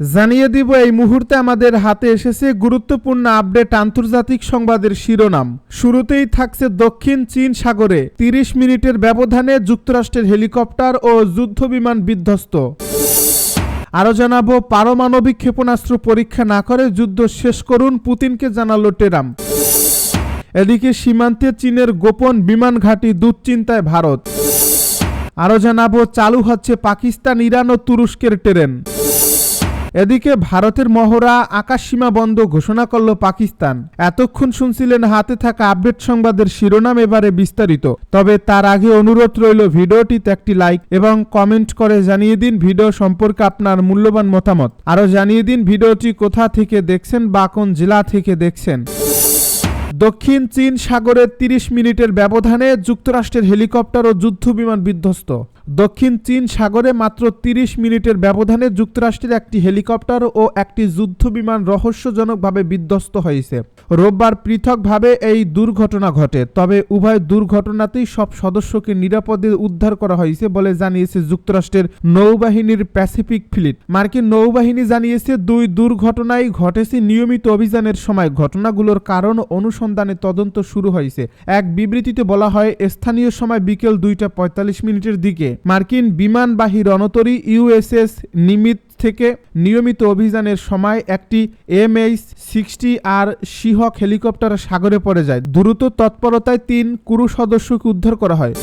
জানিয়ে দিব, এই মুহূর্তে আমাদের হাতে এসেছে গুরুত্বপূর্ণ আপডেট আন্তর্জাতিক সংবাদের শিরোনাম। শুরুতেই থাকছে দক্ষিণ চীন সাগরে তিরিশ মিনিটের ব্যবধানে যুক্তরাষ্ট্রের হেলিকপ্টার ও যুদ্ধবিমান বিধ্বস্ত। আরও জানাব, পারমাণবিক ক্ষেপণাস্ত্র পরীক্ষা না করে যুদ্ধ শেষ করুন, পুতিনকে জানালো টেরাম। এদিকে সীমান্তে চীনের গোপন বিমান ঘাঁটি দুশ্চিন্তায় ভারত। আরও জানাব, চালু হচ্ছে পাকিস্তান, ইরান ও তুরস্কের ট্রেন। এদিকে ভারতের মহড়া আকাশসীমা বন্ধ ঘোষণা করল পাকিস্তান। এতক্ষণ শুনছিলেন হাতে থাকা আপডেট সংবাদের শিরোনাম এবারে বিস্তারিত। তবে তার আগে অনুরোধ রইল ভিডিওটিতে একটি লাইক এবং কমেন্ট করে জানিয়ে দিন ভিডিও সম্পর্কে আপনার মূল্যবান মতামত। আরও জানিয়ে দিন ভিডিওটি কোথা থেকে দেখছেন বা কোন জেলা থেকে দেখছেন। দক্ষিণ চীন সাগরের ৩০ মিনিটের ব্যবধানে যুক্তরাষ্ট্রের হেলিকপ্টার ও যুদ্ধবিমান বিধ্বস্ত। দক্ষিণ চীন সাগরে মাত্র ৩০ মিনিটের ব্যবধানে যুক্তরাষ্ট্রের একটি হেলিকপ্টার ও একটি যুদ্ধবিমান রহস্যজনকভাবে বিধ্বস্ত হয়েছে। রোববার পৃথকভাবে এই দুর্ঘটনা ঘটে, তবে উভয় দুর্ঘটনাতেই সব সদস্যকে নিরাপদে উদ্ধার করা হয়েছে বলে জানিয়েছে যুক্তরাষ্ট্রের নৌবাহিনীর প্যাসিফিক ফ্লিট। মার্কিন নৌবাহিনী জানিয়েছে, দুই দুর্ঘটনাই ঘটেছে নিয়মিত অভিযানের সময়। ঘটনাগুলোর কারণ অনুসন্ধানে তদন্ত শুরু হয়েছে। এক বিবৃতিতে বলা হয়, স্থানীয় সময় বিকেল দুইটা পঁয়তাল্লিশ মিনিটের দিকে। মার্কিন বিমানবাহী রণতরী ইউএসএস নিমিত থেকে নিয়মিত অভিযানের সময় একটি MH sixty R Seahawk helicopter সাগরে পড়ে যায়। দ্রুত তৎপরতায় তিন কুরু সদস্যকে উদ্ধার করা হয়।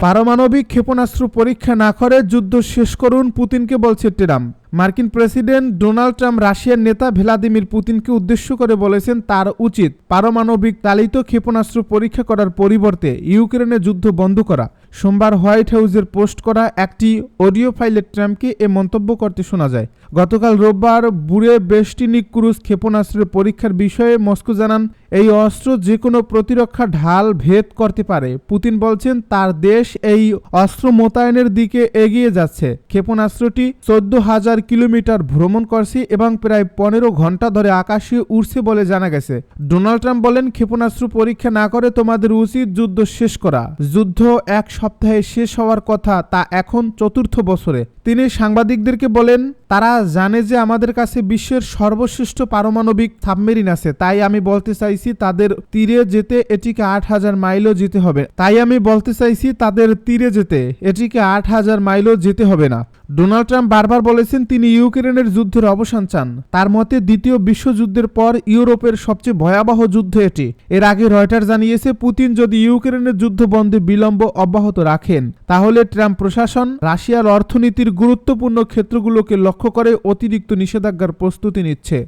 পারমাণবিক ক্ষেপণাস্ত্র পরীক্ষা না করে যুদ্ধ শেষ করুন পুতিনকে বলছে টেরাম মার্কিন প্রেসিডেন্ট ডোনাল্ড ট্রাম্প রাশিয়ার নেতা ভ্লাদিমির পুতিনকে উদ্দেশ্য করে বলেছেন, তার উচিত পারমাণবিক চালিত ক্ষেপণাস্ত্র পরীক্ষা করার পরিবর্তে ইউক্রেনের যুদ্ধ বন্ধ করা। সোমবার হোয়াইট হাউসের পোস্ট করা একটি অডিও ফাইলে ট্রাম্পকে এ মন্তব্য করতে শোনা যায়। গতকাল রোববার বুড়ে বেস্টিনিক ক্রুজ ক্ষেপণাস্ত্রের পরীক্ষার বিষয়ে মস্কো জানান, এই অস্ত্র যে কোনো প্রতিরক্ষা ঢাল ভেদ করতে পারে। পুতিন বলছেন, তার দেশ এই অস্ত্র মোতায়েনের দিকে এগিয়ে যাচ্ছে। ক্ষেপণাস্ত্রটি চোদ্দ হাজার কিলোমিটার ভ্রমণ করছে এবং প্রায় পনেরো ঘণ্টা ধরে আকাশে উড়ছে বলে জানা গেছে। ডোনাল্ড ট্রাম্প বলেন, ক্ষেপণাস্ত্র পরীক্ষা না করে তোমাদের উচিত যুদ্ধ শেষ করা। যুদ্ধ এক সপ্তাহে শেষ হওয়ার কথা তা এখন চতুর্থ বছরে। তিনি সাংবাদিকদেরকে বলেন, তারা জানে যে আমাদের কাছে বিশ্বের সর্বশ্রেষ্ঠ পারমাণবিক সাবমেরিন আছে। তাই আমি বলতে চাইছি, তাদের তীরে যেতে এটিকে আট হাজার মাইলও যেতে হবে। তাই আমি বলতে চাইছি, তাদের তীরে যেতে এটিকে আট হাজার মাইলও যেতে হবে না। ডোনাল্ড ট্রাম্প বারবার বলেছেন তিনি ইউক্রেনের যুদ্ধের অবসান চান। তার মতে, দ্বিতীয় বিশ্বযুদ্ধের পর ইউরোপের সবচেয়ে ভয়াবহ যুদ্ধ এটি। এর আগে রয়টার জানিয়েছে, পুতিন যদি ইউক্রেনের যুদ্ধ বন্ধে বিলম্ব অব্যাহত রাখেন, তাহলে ট্রাম্প প্রশাসন, রাশিয়ার অর্থনীতির গুরুত্বপূর্ণ ক্ষেত্রগুলোকে লক্ষ্য করে অতিরিক্ত নিষেধাজ্ঞার প্রস্তুতি নিচ্ছে।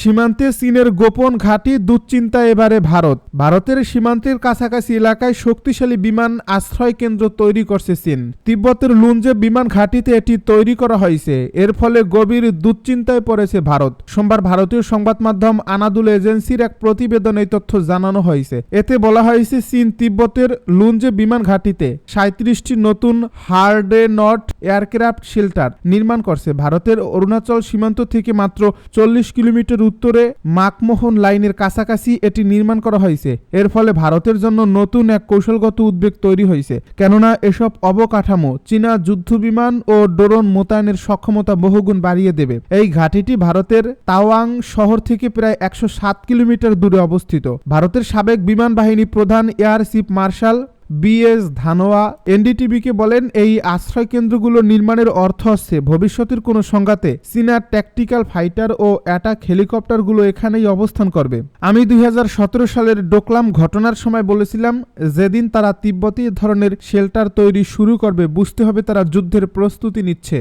সীমান্তে চীনের গোপন ঘাঁটি দুশ্চিন্তা এবারে ভারত। ভারতের সীমান্তের কাছাকাছি এলাকায় শক্তিশালী বিমান আশ্রয় কেন্দ্র তৈরি করছে চীন। তিব্বতের লুঞ্জে বিমান ঘাঁটিতে এটি তৈরি করা হয়েছে। এর ফলে গভীর দুশ্চিন্তায় পড়েছে ভারত। সোমবার ভারতীয় সংবাদ মাধ্যম আনাদুল এজেন্সির এক প্রতিবেদনে এই তথ্য জানানো হয়েছে। এতে বলা হয়েছে, চীন তিব্বতের লুঞ্জে বিমান ঘাঁটিতে সাঁত্রিশটি নতুন হার্ডে নট এয়ারক্রাফট শেল্টার নির্মাণ করছে। ভারতের অরুণাচল সীমান্ত থেকে মাত্র চল্লিশ কিলোমিটার উত্তরে মাকমোহন লাইনের কাছাকাছি এটি নির্মাণ করা হয়েছে। এর ফলে ভারতের জন্য নতুন এক কৌশলগত উদ্বেগ তৈরি হয়েছে। কেননা, এসব অবকাঠামো চীনা যুদ্ধবিমান ও ড্রোন মোতায়েনের সক্ষমতা বহুগুণ বাড়িয়ে দেবে। এই ঘাঁটিটি ভারতের তাওয়াং শহর থেকে প্রায় একশো সাত কিলোমিটার দূরে অবস্থিত। ভারতের সাবেক বিমান বাহিনী প্রধান air chief marshal BS Dhanoa, এনডিটিভিকে বলেন, এই আশ্রয় কেন্দ্রগুলো নির্মাণের অর্থ হচ্ছে ভবিষ্যতের কোনো সংঘাতে চীনার ট্যাকটিক্যাল ফাইটার ও অ্যাটাক হেলিকপ্টারগুলো এখানেই অবস্থান করবে। আমি দুই হাজার সতেরো সালের ডোকলাম ঘটনার সময় বলেছিলাম, যেদিন তারা তিব্বতী ধরনের শেল্টার তৈরি শুরু করবে, বুঝতে হবে তারা যুদ্ধের প্রস্তুতি নিচ্ছে।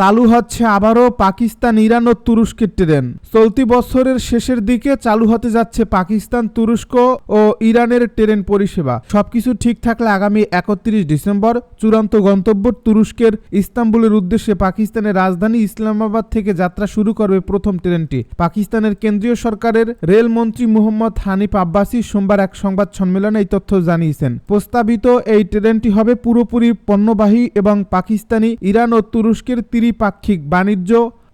চালু হচ্ছে আবারও পাকিস্তান, ইরান ও তুরস্কের ট্রেন চলতি বছরের শেষের দিকে চালু হতে যাচ্ছে পাকিস্তান, তুরস্ক ও ইরানের ট্রেন পরিষেবা। সবকিছু ঠিক থাকলে আগামী একত্রিশ ডিসেম্বর চূড়ান্ত গন্তব্য তুরস্কের ইস্তাম্বুলের উদ্দেশ্যে পাকিস্তানের রাজধানী ইসলামাবাদ থেকে যাত্রা শুরু করবে প্রথম ট্রেনটি। পাকিস্তানের কেন্দ্রীয় সরকারের রেলমন্ত্রী মুহম্মদ হানিফ আব্বাসি সোমবার এক সংবাদ সম্মেলনে এই তথ্য জানিয়েছেন। প্রস্তাবিত এই ট্রেনটি হবে পুরোপুরি পণ্যবাহী এবং পাকিস্তানি, ইরান ও তুরস্কের ত্রিপাক্ষিক বাণিজ্য,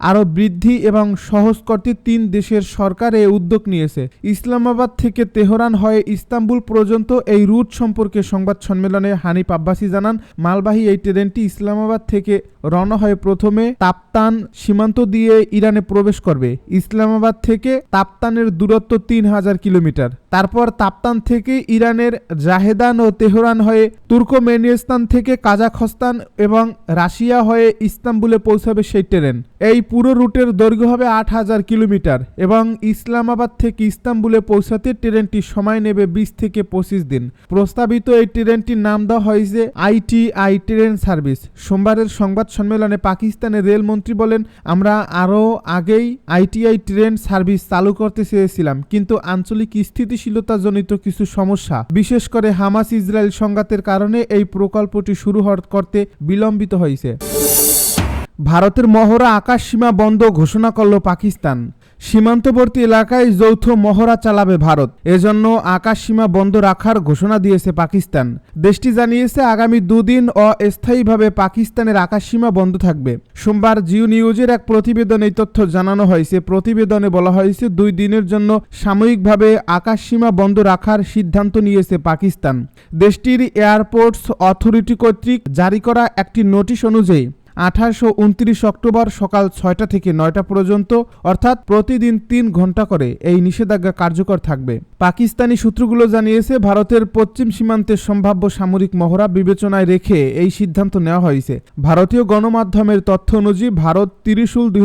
আরও বৃদ্ধি এবং সহজ করতে তিন দেশের সরকার এ উদ্যোগ নিয়েছে। ইসলামাবাদ থেকে তেহরান হয়ে ইস্তাম্বুল পর্যন্ত এই রুট সম্পর্কে সংবাদ সম্মেলনে হানিফ আব্বাসী জানান, মালবাহী এই ট্রেনটি ইসলামাবাদ থেকে রওনা হয়ে প্রথমে তাপ্তান সীমান্ত দিয়ে ইরানে প্রবেশ করবে। ইসলামাবাদ থেকে তাপ্তানের দূরত্ব তিন হাজার কিলোমিটার। তারপর তাপ্তান থেকে ইরানের জাহেদান ও তেহরান হয়ে তুর্কমেনিস্তান থেকে কাজাখস্তান এবং রাশিয়া হয়ে ইস্তাম্বুলে পৌঁছাবে সেই ট্রেন। এই পুরো রুটের দৈর্ঘ্য হবে আট হাজার কিলোমিটার এবং ইসলামাবাদ থেকে ইস্তাম্বুলে পৌঁছাতে ট্রেনটি সময় নেবে বিশ থেকে পঁচিশ দিন। প্রস্তাবিত এই ট্রেনটির নাম দেওয়া হয় হয়েছে আইটিআই ট্রেন সার্ভিস। সোমবারের সংবাদ সম্মেলনে পাকিস্তানের রেলমন্ত্রী বলেন, আমরা আরও আগেই আইটিআই ট্রেন সার্ভিস চালু করতে চেয়েছিলাম, কিন্তু আঞ্চলিক স্থিতিশীলতাজনিত কিছু সমস্যা, বিশেষ করে হামাস ইসরায়েল সংঘাতের কারণে এই প্রকল্পটি শুরু করতে বিলম্বিত হয়েছে। ভারতের মহড়া আকাশ সীমা বন্ধ ঘোষণা করল পাকিস্তান। সীমান্তবর্তী এলাকায় যৌথ মহড়া চালাবে ভারত। এজন্য আকাশ সীমা বন্ধ রাখার ঘোষণা দিয়েছে পাকিস্তান। দেশটি জানিয়েছে, আগামী দুদিন অস্থায়ীভাবে পাকিস্তানের আকাশ সীমা বন্ধ থাকবে। সোমবার জিও নিউজের এক প্রতিবেদনে তথ্য জানানো হয়েছে। প্রতিবেদনে বলা হয়েছে, দুই দিনের জন্য সাময়িকভাবে আকাশ সীমা বন্ধ রাখার সিদ্ধান্ত নিয়েছে পাকিস্তান। দেশটির এয়ারপোর্টস অথরিটি কর্তৃক জারি করা একটি নোটিশ অনুযায়ী আঠাশো উনত্রিশ অক্টোবর সকাল ছয়টা থেকে নয়টা পর্যন্ত, অর্থাৎ প্রতিদিন তিন ঘণ্টা করে এই নিষেধাজ্ঞা কার্যকর থাকবে। পাকিস্তানি সূত্রগুলো জানিয়েছে, ভারতের পশ্চিম সীমান্তের সম্ভাব্য সামরিক মহড়া বিবেচনায় রেখে এই সিদ্ধান্ত নেওয়া হয়েছে। ভারতীয় গণমাধ্যমের তথ্য অনুযায়ী, ভারত তিরিশুল দুই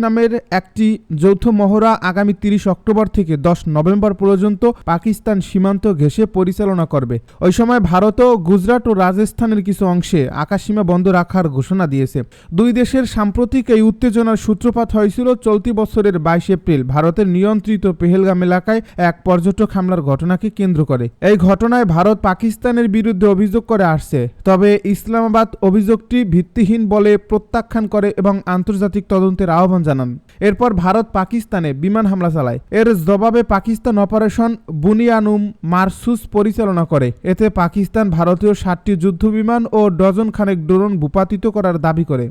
নামের একটি যৌথ মহড়া আগামী তিরিশ অক্টোবর থেকে দশ নভেম্বর পর্যন্ত পাকিস্তান সীমান্ত ঘেঁষে পরিচালনা করবে। ওই সময় ভারতও গুজরাট ও রাজস্থানের কিছু অংশে আকাশসীমা বন্ধ রাখার ঘোষণা দিয়েছে। দুই দেশের সাম্প্রতিক এই উত্তেজনার সূত্রপাত হয়েছিল চলতি বছরের বাইশ এপ্রিল। ভারতের নিয়ন্ত্রিত পেহেলগাম এলাকায় এক পর্যটক হামলার ঘটনাকে কেন্দ্র করে। এই ঘটনায় ভারত পাকিস্তানের বিরুদ্ধে অভিযোগ করে আসছে। তবে ইসলামাবাদ অভিযোগটি ভিত্তিহীন বলে প্রত্যাখ্যান করে এবং আন্তর্জাতিক তদন্তের আহ্বান জানান। এরপর ভারত পাকিস্তানে বিমান হামলা চালায়। এর জবাবে পাকিস্তান অপারেশন বুনিয়ানুম মারসুস পরিচালনা করে। এতে পাকিস্তান ভারতীয় ষাটটি যুদ্ধবিমান ও ডজন খানেক ড্রোন ভূপাতিত করার দাবি করে।